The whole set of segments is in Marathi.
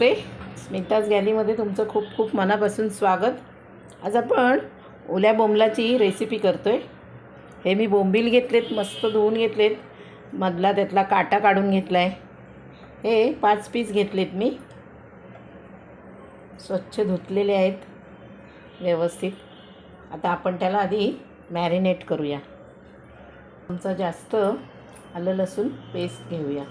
ते स्मिताज गॅलीमध्ये तुमचं खूप खूप मनापासून स्वागत. आज आपण ओल्या बोंबलाची रेसिपी करतो आहे हे मी बोंबील घेतलेत मस्त धुवून घेतलेत. मधला त्यातला काटा काढून घेतला आहे हे पाच पीस घेतलेत मी. स्वच्छ धुतलेले आहेत व्यवस्थित. आता आपण त्याला आधी मॅरिनेट करूया. तुमचं जास्त आलं लसूण पेस्ट घेऊया.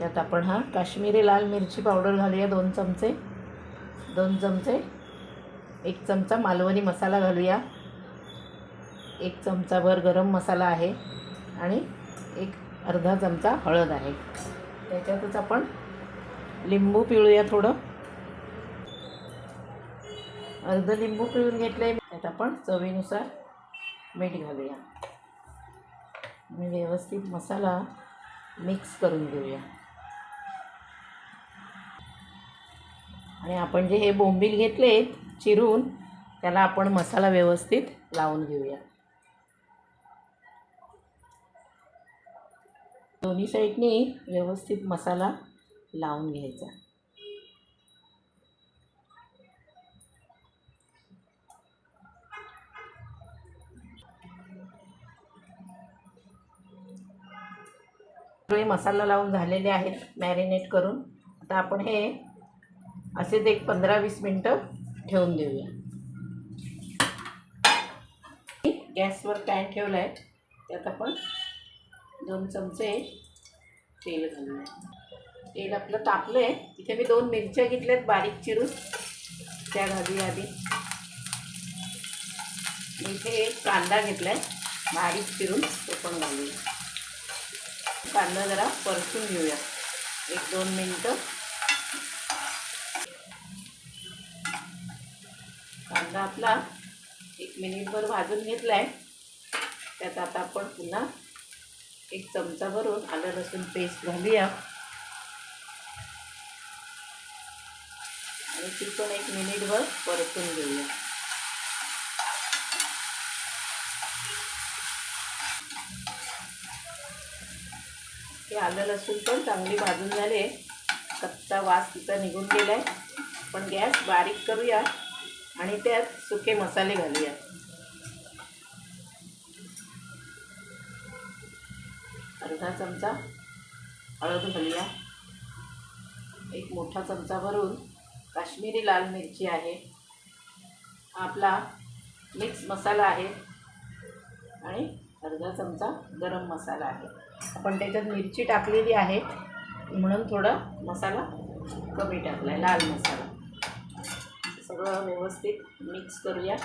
त्यात आपण हा काश्मीरी लाल मिरची पावडर घालूया दोन चमचे. दोन चमचे. एक चमचा मालवणी मसाला घालूया. एक चमचाभर गरम मसाला आहे आणि एक अर्धा चमचा हळद आहे. त्याच्यातच आपण लिंबू पिळूया थोडं. अर्ध लिंबू पिळून घेतलं आहे त्यात आपण चवीनुसार मीठ घालूया. आणि व्यवस्थित मसाला मिक्स करून घेऊया. आणि आपण जे हे बोंबील घेतले चिरून त्याला आपण मसाला व्यवस्थित लावून घेऊया. दोन्ही साईडनी व्यवस्थित मसाला लावून घ्यायचा. सगळे मसाला लावून झालेले आहेत मॅरिनेट करून. आता आपण हे असेच एक पंधरा वीस मिनटं ठेवून देऊया. गॅसवर पॅन ठेवला आहे त्यात आपण दोन चमचे तेल घालूया तेल आपलं तापलं आहे इथे मी दोन मिरच्या घेतल्यात बारीक चिरून. त्या घालूया आधी. मी इथे एक कांदा घेतला आहे बारीक चिरून तो पण घालूया. कांदा जरा परतून घेऊया. एक दोन मिनटं. कांदा आपला एक मिनिटभर भाजून घेतला आहे त्यात आता आपण पुन्हा एक चमचा भरून आलं लसूण पेस्ट घालूया. आणि ती पण एक मिनिटभर परतून घेऊया. हे आलं लसूण पण चांगली भाजून झाले. कच्चा वास तिचा निघून गेला आहे पण गॅस बारीक करूया. आणि त्यात सुके मसाले घालूया अर्धा चमचा हळद घालूया. एक मोठा चमचा भरून काश्मीरी लाल मिरची आहे. आपला मिक्स मसाला आहे. आणि अर्धा चमचा गरम मसाला आहे. आपण त्याच्यात मिरची टाकलेली आहे. म्हणून थोडा मसाला कमी टाकला आहे लाल मसाला. सगळं व्यवस्थित मिक्स करूया.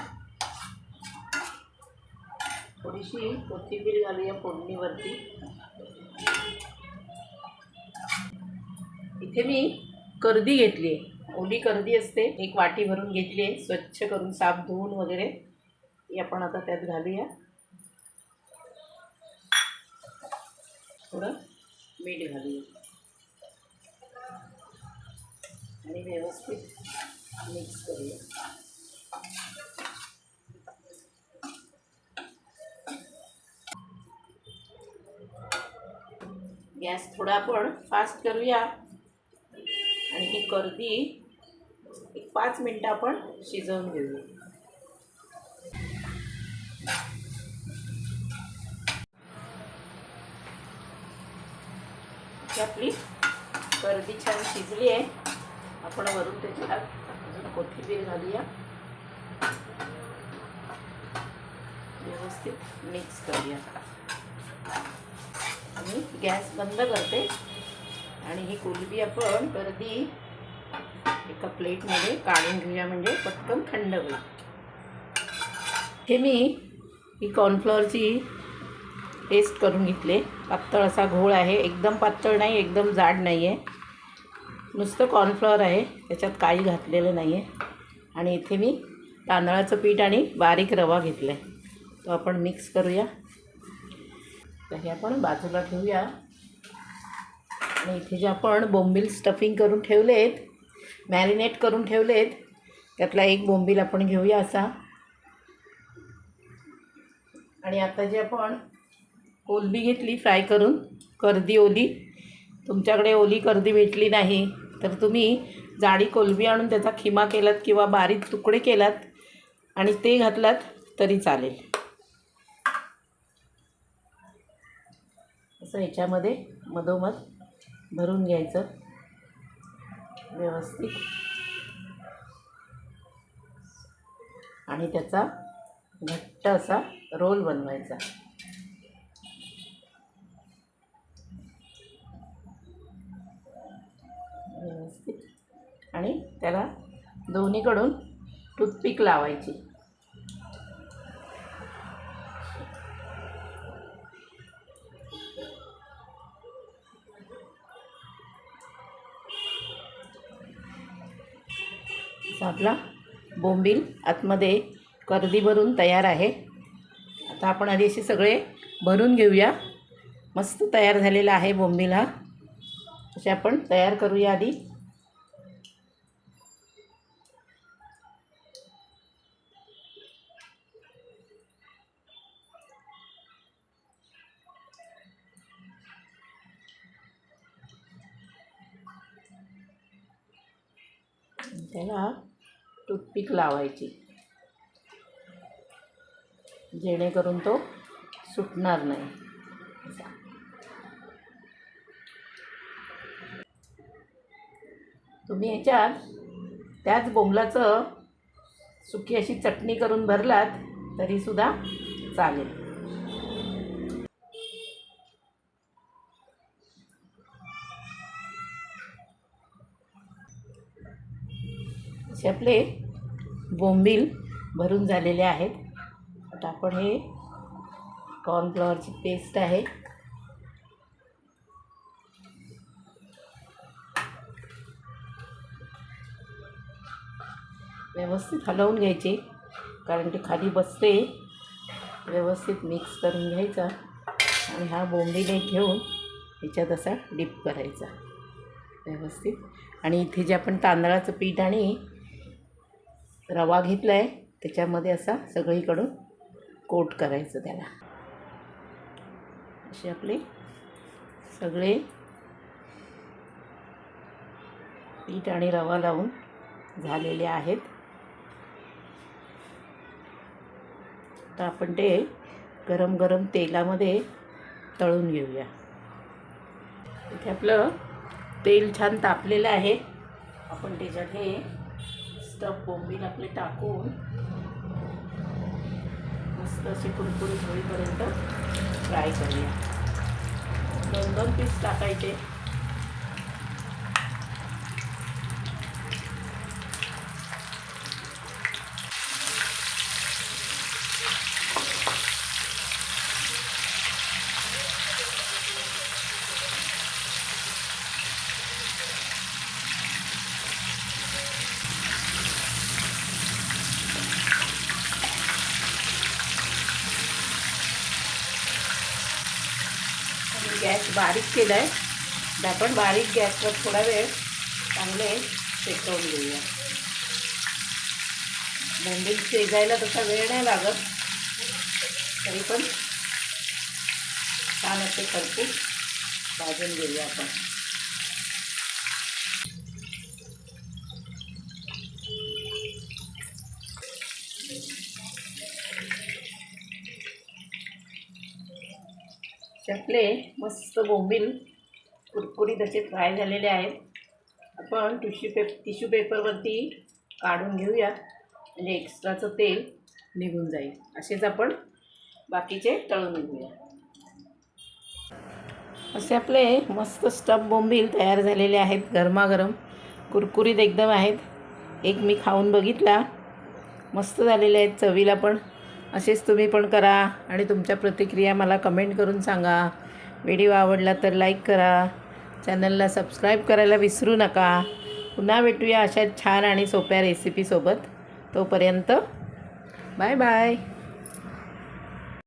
थोडीशी कोथिंबीर घालूया फोडणीवरती. इथे मी कर्दी घेतली आहे. ओली कर्दी असते. एक वाटी भरून घेतली आहे. स्वच्छ करून साफ धुवून वगैरे ती आपण आता त्यात घालूया. थोडं मीठ घालूया. आणि व्यवस्थित मिक्स करूया गॅस थोडा आपण फास्ट करूया. आणि ही कर्दी एक पाच मिनटं आपण शिजवून घेऊया. आपली कर्दी छान शिजली आहे. आपण वरून त्याच्यात कोथिंबीर घालूया. व्यवस्थित मिक्स करूया. आणि गॅस बंद करते. आणि ही कोलबी आपण गर्दी एका प्लेटमध्ये काढून घेऊया म्हणजे पटकन थंड होईल. हे मी ही कॉर्नफ्लॉवरची पेस्ट करून घेतले. पातळ असा घोळ आहे. एकदम पातळ नाही एकदम जाड नाही आहे नुसतं कॉर्नफ्लॉवर आहे त्याच्यात काही घातलेलं नाही आहे आणि इथे मी तांदळाचं पीठ आणि बारीक रवा घेतला आहे तो आपण मिक्स करूया. तर हे आपण बाजूला ठेवूया. आणि इथे जे आपण बोंबील स्टफिंग करून ठेवले आहेत मॅरिनेट करून ठेवले आहेत त्यातला एक बोंबील आपण घेऊया असा. आणि आता जे आपण कोलबी घेतली फ्राय करून कर्दी ओली. तुमच्याकडे ओली कर्दी भेटली नाही. तर तुम्ही जाडी कोलबी आणून त्याचा खिमा केलात किंवा बारीक तुकडे केलात आणि ते घातलात तरी चालेल. असं याच्यामध्ये मधोमध भरून घ्यायचं. व्यवस्थित. आणि त्याचा घट्ट असा रोल बनवायचा. त्याला दोन्हीकडून टूथपिक लावायची. आपला बोंबील आतमध्ये कर्दी भरून तयार आहे. आता आपण आधी असे सगळे भरून घेऊया. मस्त तयार झालेला आहे बोंबील हा. असे आपण तयार करूया आधी. त्याला टूथपिक लावायची. जेणेकरून तो सुटणार नाही. तुम्ही ह्याच्यात त्याच बोंबलाचं सुकी अशी चटणी करून भरलात तरीसुद्धा चालेल. असे आपले बोंबील भरून झालेले आहेत. आता आपण हे कॉर्नफ्लॉवरची पेस्ट आहे. व्यवस्थित हलवून घ्यायचे कारण ते खाली बसते. व्यवस्थित मिक्स करून घ्यायचा आणि हा बोंबीने घेऊन ह्याच्यात असा डिप करायचा. व्यवस्थित. आणि इथे जे आपण तांदळाचं पीठ आणि रवा घेतला आहे त्याच्यामध्ये असा सगळीकडून कोट करायचं त्याला. असे आपले सगळे पीठ आणि रवा लावून झालेले आहेत. तर आपण ते गरम गरम तेलामध्ये तळून घेऊया. इथे आपलं तेल छान तापलेलं आहे. आपण त्याच्यात हे मस्त बोंबील आपले टाकून मस्त असे कुरकुरीत होईपर्यंत फ्राय करूया. दोन दोन पीस टाकायचे. गॅस बारीक केला आहे तर आपण बारीक गॅसवर थोडा वेळ चांगले शेकवून घेऊया. बोंबील शेजायला तसा वेळ नाही लागत. तरी पण छान असे खरपूस भाजून घेऊया आपण. आपले मस्त बोंबील कुरकुरीत असे फ्राय झालेले आहेत. आपण टिश्यू पेप टिश्यू पेपरवरती काढून घेऊया. म्हणजे एक्स्ट्राचं तेल निघून जाईल. असेच आपण बाकीचे तळून घेऊया. असे आपले मस्त स्टफ बोंबील तयार झालेले आहेत गरमागरम. कुरकुरीत एकदम आहेत. एक मी खाऊन बघितला. मस्त झालेले आहेत चवीला पण. असेच तुम्ही पण करा आणि तुमच्या प्रतिक्रिया मला कमेंट करून सांगा. व्हिडिओ आवडला तर लाईक करा. चॅनलला सबस्क्राईब करायला विसरू नका. पुन्हा भेटूया अशा छान आणि सोप्या रेसिपीसोबत तोपर्यंत बाय बाय